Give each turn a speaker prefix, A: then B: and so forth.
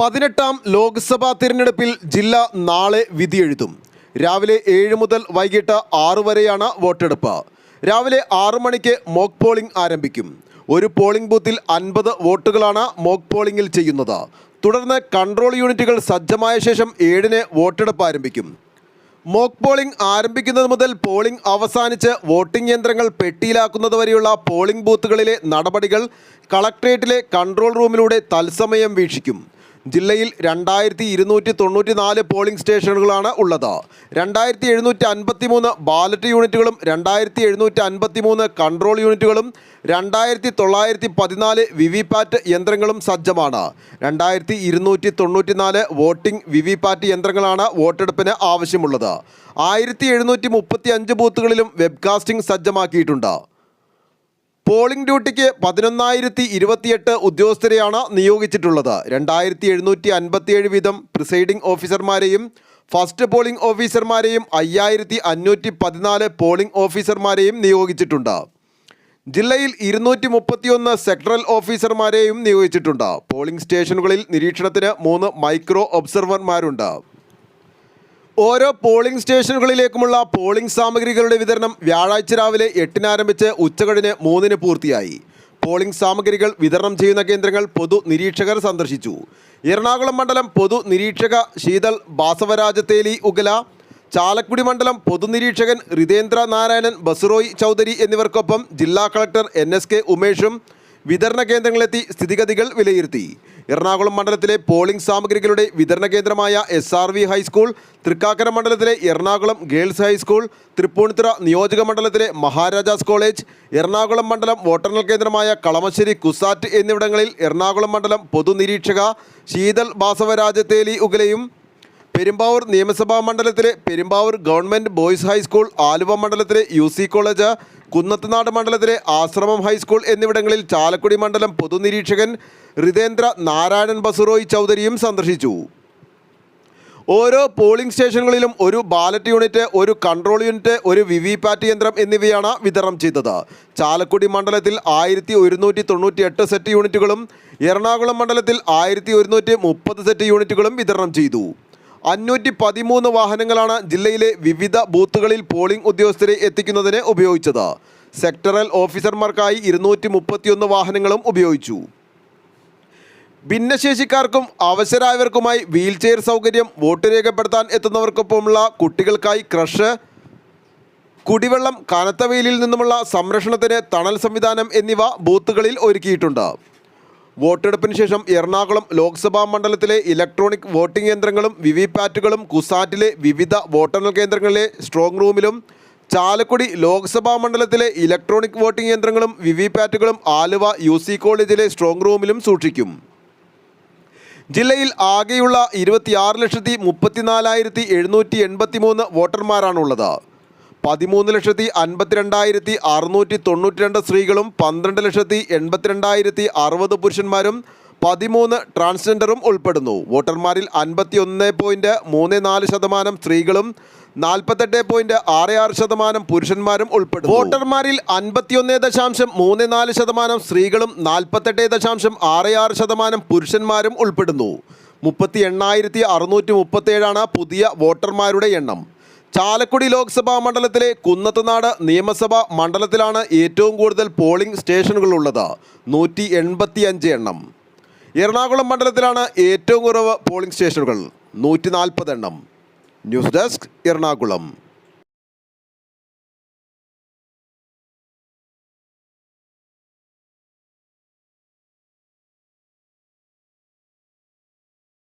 A: പതിനെട്ടാം ലോക്സഭാ തിരഞ്ഞെടുപ്പിൽ ജില്ല നാളെ വിധിയെഴുതും രാവിലെ ഏഴ് മുതൽ വൈകിട്ട് ആറു വരെയാണ് വോട്ടെടുപ്പ് രാവിലെ ആറു മണിക്ക് മോക്ക് പോളിംഗ് ആരംഭിക്കും ഒരു പോളിംഗ് ബൂത്തിൽ അൻപത് വോട്ടുകളാണ് മോക്ക് പോളിംഗിൽ ചെയ്യുന്നത് തുടർന്ന് കൺട്രോൾ യൂണിറ്റുകൾ സജ്ജമായ ശേഷം ഏഴിന് വോട്ടെടുപ്പ് ആരംഭിക്കും മോക്ക് പോളിംഗ് ആരംഭിക്കുന്നത് മുതൽ പോളിംഗ് അവസാനിച്ച് വോട്ടിംഗ് യന്ത്രങ്ങൾ പെട്ടിയിലാക്കുന്നത് വരെയുള്ള പോളിംഗ് ബൂത്തുകളിലെ നടപടികൾ കളക്ട്രേറ്റിലെ കൺട്രോൾ റൂമിലൂടെ തത്സമയം വീക്ഷിക്കും ജില്ലയിൽ രണ്ടായിരത്തി ഇരുന്നൂറ്റി തൊണ്ണൂറ്റി നാല് പോളിംഗ് സ്റ്റേഷനുകളാണ് ഉള്ളത് രണ്ടായിരത്തി എഴുന്നൂറ്റി അൻപത്തി മൂന്ന് ബാലറ്റ് യൂണിറ്റുകളും രണ്ടായിരത്തി എഴുന്നൂറ്റി അൻപത്തി മൂന്ന് കൺട്രോൾ യൂണിറ്റുകളും രണ്ടായിരത്തി തൊള്ളായിരത്തി പതിനാല് വി വി പാറ്റ് യന്ത്രങ്ങളും സജ്ജമാണ് രണ്ടായിരത്തി ഇരുന്നൂറ്റി തൊണ്ണൂറ്റി നാല് വോട്ടിംഗ് വി വി പാറ്റ് യന്ത്രങ്ങളാണ് വോട്ടെടുപ്പിന് ആവശ്യമുള്ളത് ആയിരത്തി എഴുന്നൂറ്റി മുപ്പത്തി അഞ്ച് ബൂത്തുകളിലും വെബ്കാസ്റ്റിംഗ് സജ്ജമാക്കിയിട്ടുണ്ട് പോളിംഗ് ഡ്യൂട്ടിക്ക് പതിനൊന്നായിരത്തി ഇരുപത്തിയെട്ട് ഉദ്യോഗസ്ഥരെയാണ് നിയോഗിച്ചിട്ടുള്ളത് രണ്ടായിരത്തി എഴുന്നൂറ്റി അൻപത്തിയേഴ് വീതം പ്രിസൈഡിംഗ് ഓഫീസർമാരെയും ഫസ്റ്റ് പോളിംഗ് ഓഫീസർമാരെയും അയ്യായിരത്തി അഞ്ഞൂറ്റി പതിനാല് പോളിംഗ് ഓഫീസർമാരെയും നിയോഗിച്ചിട്ടുണ്ട് ജില്ലയിൽ ഇരുന്നൂറ്റി മുപ്പത്തിയൊന്ന് സെക്ടറൽ ഓഫീസർമാരെയും നിയോഗിച്ചിട്ടുണ്ട് പോളിംഗ് സ്റ്റേഷനുകളിൽ നിരീക്ഷണത്തിന് മൂന്ന് മൈക്രോ ഒബ്സർവർമാരുണ്ട് ഓരോ പോളിംഗ് സ്റ്റേഷനുകളിലേക്കുമുള്ള പോളിംഗ് സാമഗ്രികളുടെ വിതരണം വ്യാഴാഴ്ച രാവിലെ എട്ടിന് ആരംഭിച്ച് ഉച്ചകഴിഞ്ഞ് മൂന്നിന് പൂർത്തിയായി പോളിംഗ് സാമഗ്രികൾ വിതരണം ചെയ്യുന്ന കേന്ദ്രങ്ങൾ പൊതു നിരീക്ഷകർ സന്ദർശിച്ചു എറണാകുളം മണ്ഡലം പൊതു നിരീക്ഷക ശീതൾ ബാസവരാജത്തേലി ഉഗല ചാലക്കുടി മണ്ഡലം പൊതുനിരീക്ഷകൻ റിതേന്ദ്ര നാരായണൻ ബസുറോയ് ചൗധരി എന്നിവർക്കൊപ്പം ജില്ലാ കളക്ടർ എൻ എസ് കെ ഉമേഷും വിതരണ കേന്ദ്രങ്ങളെത്തി സ്ഥിതിഗതികൾ വിലയിരുത്തി എറണാകുളം മണ്ഡലത്തിലെ പോളിംഗ് സാമഗ്രികളുടെ വിതരണ കേന്ദ്രമായ S R V high school Thrikkakara മണ്ഡലത്തിലെ എറണാകുളം ഗേൾസ് ഹൈസ്കൂൾ തൃപ്പൂണിത്തുറ നിയോജക മണ്ഡലത്തിലെ മഹാരാജാസ് കോളേജ് എറണാകുളം മണ്ഡലം വോട്ടെണ്ണൽ കേന്ദ്രമായ കളമശ്ശേരി കുസാറ്റ് എന്നിവിടങ്ങളിൽ എറണാകുളം മണ്ഡലം പൊതുനിരീക്ഷക ശീതൽ ബാസവരാജത്തേലി ഉഗലയും പെരുമ്പാവൂർ നിയമസഭാ മണ്ഡലത്തിലെ Perumbavoor government boys high school Aluva മണ്ഡലത്തിലെ യു സി കോളേജ് കുന്നത്തനാട് മണ്ഡലത്തിലെ ആശ്രമം ഹൈസ്കൂൾ എന്നിവിടങ്ങളിൽ ചാലക്കുടി മണ്ഡലം പൊതുനിരീക്ഷകൻ റിതേന്ദ്ര നാരായണൻ ബസുറോയ് ചൗധരിയും സന്ദർശിച്ചു ഓരോ പോളിംഗ് സ്റ്റേഷനുകളിലും ഒരു ബാലറ്റ് യൂണിറ്റ് ഒരു കൺട്രോൾ യൂണിറ്റ് ഒരു വി വി പാറ്റ് യന്ത്രം എന്നിവയാണ് വിതരണം ചെയ്തത് ചാലക്കുടി മണ്ഡലത്തിൽ ആയിരത്തി ഒരുന്നൂറ്റി തൊണ്ണൂറ്റി എട്ട് സെറ്റ് യൂണിറ്റുകളും എറണാകുളം മണ്ഡലത്തിൽ ആയിരത്തി ഒരുന്നൂറ്റി മുപ്പത് സെറ്റ് യൂണിറ്റുകളും വിതരണം ചെയ്തു അഞ്ഞൂറ്റി പതിമൂന്ന് വാഹനങ്ങളാണ് ജില്ലയിലെ വിവിധ ബൂത്തുകളിൽ പോളിംഗ് ഉദ്യോഗസ്ഥരെ എത്തിക്കുന്നതിന് ഉപയോഗിച്ചത് സെക്ടറൽ ഓഫീസർമാർക്കായി ഇരുന്നൂറ്റി മുപ്പത്തിയൊന്ന് വാഹനങ്ങളും ഉപയോഗിച്ചു ഭിന്നശേഷിക്കാർക്കും വീൽ ചെയർ സൗകര്യം വോട്ട് രേഖപ്പെടുത്താൻ എത്തുന്നവർക്കൊപ്പമുള്ള കുട്ടികൾക്കായി ക്രഷ് കുടിവെള്ളം കനത്ത വെയിലിൽ നിന്നുമുള്ള സംരക്ഷണത്തിന് തണൽ സംവിധാനം എന്നിവ ബൂത്തുകളിൽ ഒരുക്കിയിട്ടുണ്ട് വോട്ടെടുപ്പിന് ശേഷം എറണാകുളം ലോക്സഭാ മണ്ഡലത്തിലെ ഇലക്ട്രോണിക് വോട്ടിംഗ് യന്ത്രങ്ങളും വിവിപാറ്റുകളും കുസാറ്റിലെ വിവിധ വോട്ടെണ്ണൽ കേന്ദ്രങ്ങളിലെ സ്ട്രോങ് റൂമിലും ചാലക്കുടി ലോക്സഭാ മണ്ഡലത്തിലെ ഇലക്ട്രോണിക് വോട്ടിംഗ് യന്ത്രങ്ങളും വിവിപാറ്റുകളും ആലുവ യു സി കോളേജിലെ സ്ട്രോങ് റൂമിലും സൂക്ഷിക്കും ജില്ലയിൽ ആകെയുള്ള ഇരുപത്തിയാറ് ലക്ഷത്തി മുപ്പത്തിനാലായിരത്തി എഴുന്നൂറ്റി എൺപത്തി മൂന്ന് വോട്ടർമാരാണുള്ളത് പതിമൂന്ന് ലക്ഷത്തി അൻപത്തിരണ്ടായിരത്തി അറുന്നൂറ്റി തൊണ്ണൂറ്റി രണ്ട് സ്ത്രീകളും പന്ത്രണ്ട് ലക്ഷത്തി എൺപത്തിരണ്ടായിരത്തി അറുപത് പുരുഷന്മാരും പതിമൂന്ന് ട്രാൻസ്ജെൻഡറും ഉൾപ്പെടുന്നു വോട്ടർമാരിൽ അൻപത്തിയൊന്ന് പോയിൻറ്റ് മൂന്ന് നാല് ശതമാനം സ്ത്രീകളും നാൽപ്പത്തെട്ട് പോയിന്റ് ആറ് ആറ് ശതമാനം പുരുഷന്മാരും ഉൾപ്പെടുന്നു വോട്ടർമാരിൽ അൻപത്തിയൊന്ന് ദശാംശം മൂന്ന് നാല് ശതമാനം സ്ത്രീകളും നാൽപ്പത്തെട്ട് ദശാംശം ആറ് ആറ് ശതമാനം പുരുഷന്മാരും ഉൾപ്പെടുന്നു മുപ്പത്തി എണ്ണായിരത്തി അറുന്നൂറ്റി മുപ്പത്തേഴാണ് പുതിയ വോട്ടർമാരുടെ എണ്ണം ചാലക്കുടി ലോക്സഭാ മണ്ഡലത്തിലെ കുന്നത്തനാട് നിയമസഭാ മണ്ഡലത്തിലാണ് ഏറ്റവും കൂടുതൽ പോളിംഗ് സ്റ്റേഷനുകളുള്ളത് നൂറ്റി എൺപത്തി അഞ്ച് എണ്ണം എറണാകുളം മണ്ഡലത്തിലാണ് ഏറ്റവും കുറവ് പോളിംഗ് സ്റ്റേഷനുകൾ നൂറ്റി നാൽപ്പത് എണ്ണം ന്യൂസ് ഡെസ്ക് എറണാകുളം